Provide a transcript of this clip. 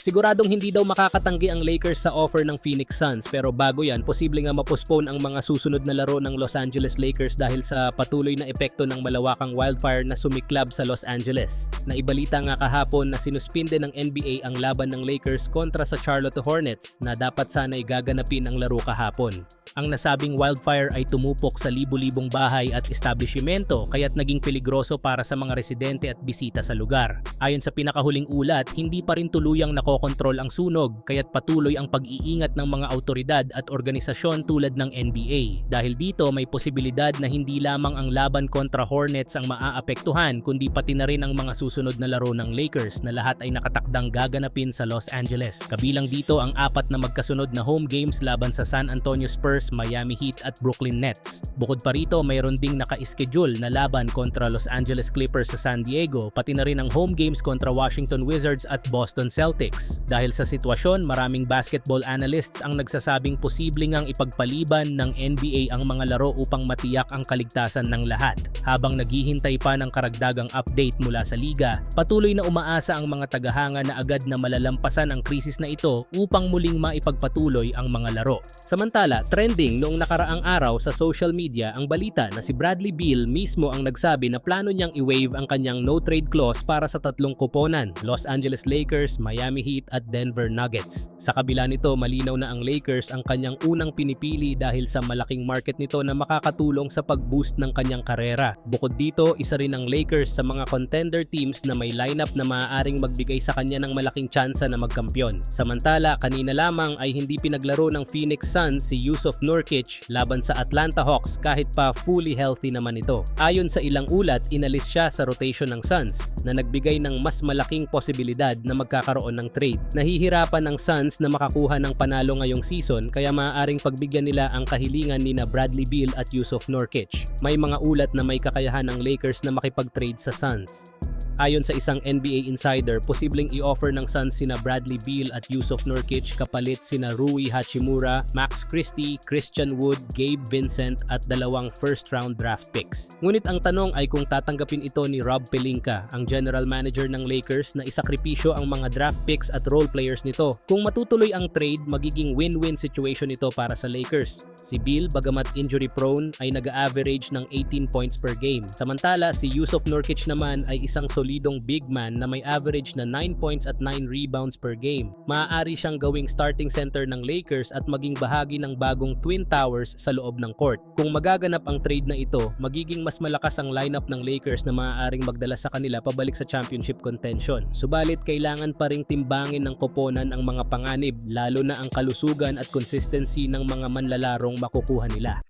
Siguradong hindi daw makakatanggi ang Lakers sa offer ng Phoenix Suns pero bago yan, posible nga mapostpone ang mga susunod na laro ng Los Angeles Lakers dahil sa patuloy na epekto ng malawakang wildfire na sumiklab sa Los Angeles. Naibalita nga kahapon na sinuspinde ng NBA ang laban ng Lakers kontra sa Charlotte Hornets na dapat sana'y gaganapin ang laro kahapon. Ang nasabing wildfire ay tumupok sa libu-libong bahay at establishmento kaya't naging peligroso para sa mga residente at bisita sa lugar. Ayon sa pinakahuling ulat, hindi pa rin tuluyang nakokontrol ang sunog kaya't patuloy ang pag-iingat ng mga autoridad at organisasyon tulad ng NBA. Dahil dito may posibilidad na hindi lamang ang laban kontra Hornets ang maaapektuhan kundi pati na rin ang mga susunod na laro ng Lakers na lahat ay nakatakdang gaganapin sa Los Angeles. Kabilang dito ang apat na magkasunod na home games laban sa San Antonio Spurs, Miami Heat at Brooklyn Nets. Bukod pa rito, mayroon ding naka-schedule na laban kontra Los Angeles Clippers sa San Diego, pati na rin ang home games kontra Washington Wizards at Boston Celtics. Dahil sa sitwasyon, maraming basketball analysts ang nagsasabing posible ngang ipagpaliban ng NBA ang mga laro upang matiyak ang kaligtasan ng lahat. Habang naghihintay pa ng karagdagang update mula sa liga, patuloy na umaasa ang mga tagahanga na agad na malalampasan ang krisis na ito upang muling maipagpatuloy ang mga laro. Samantala, trending noong nakaraang araw sa social media ang balita na si Bradley Beal mismo ang nagsabi na plano niyang i-waive ang kanyang no-trade clause para sa tatlong kuponan, Los Angeles Lakers, Miami Heat at Denver Nuggets. Sa kabila nito, malinaw na ang Lakers ang kanyang unang pinipili dahil sa malaking market nito na makakatulong sa pag-boost ng kanyang karera. Bukod dito, isa rin ang Lakers sa mga contender teams na may lineup na maaaring magbigay sa kanya ng malaking tsansa na magkampiyon. Samantala, kanina lamang ay hindi pinaglaro ng Phoenix Suns si Yusuf Nurkic laban sa Atlanta Hawks kahit pa fully healthy naman ito. Ayon sa ilang ulat, inalis siya sa rotation ng Suns na nagbigay ng mas malaking posibilidad na magkakaroon ng trade. Nahihirapan ang Suns na makakuha ng panalo ngayong season kaya maaaring pagbigyan nila ang kahilingan ni na Bradley Beal at Yusuf Nurkic. May mga ulat na may kakayahan ng Lakers na makipag-trade sa Suns. Ayon sa isang NBA insider, posibleng i-offer ng Suns sina Bradley Beal at Yusuf Nurkic kapalit sina Rui Hachimura, Max Christie, Christian Wood, Gabe Vincent at dalawang first round draft picks. Ngunit ang tanong ay kung tatanggapin ito ni Rob Pelinka, ang general manager ng Lakers na isakripisyo ang mga draft picks at role players nito. Kung matutuloy ang trade, magiging win-win situation ito para sa Lakers. Si Beal, bagamat injury prone, ay nag-average ng 18 points per game. Samantala, si Yusuf Nurkic naman ay isang solidong big man na may average na 9 points at 9 rebounds per game. Maaari siyang gawing starting center ng Lakers at maging bahagi ng bagong Twin Towers sa loob ng court. Kung magaganap ang trade na ito, magiging mas malakas ang lineup ng Lakers na maaaring magdala sa kanila pabalik sa championship contention. Subalit kailangan pa ring timbangin ng koponan ang mga panganib lalo na ang kalusugan at consistency ng mga manlalarong makukuha nila.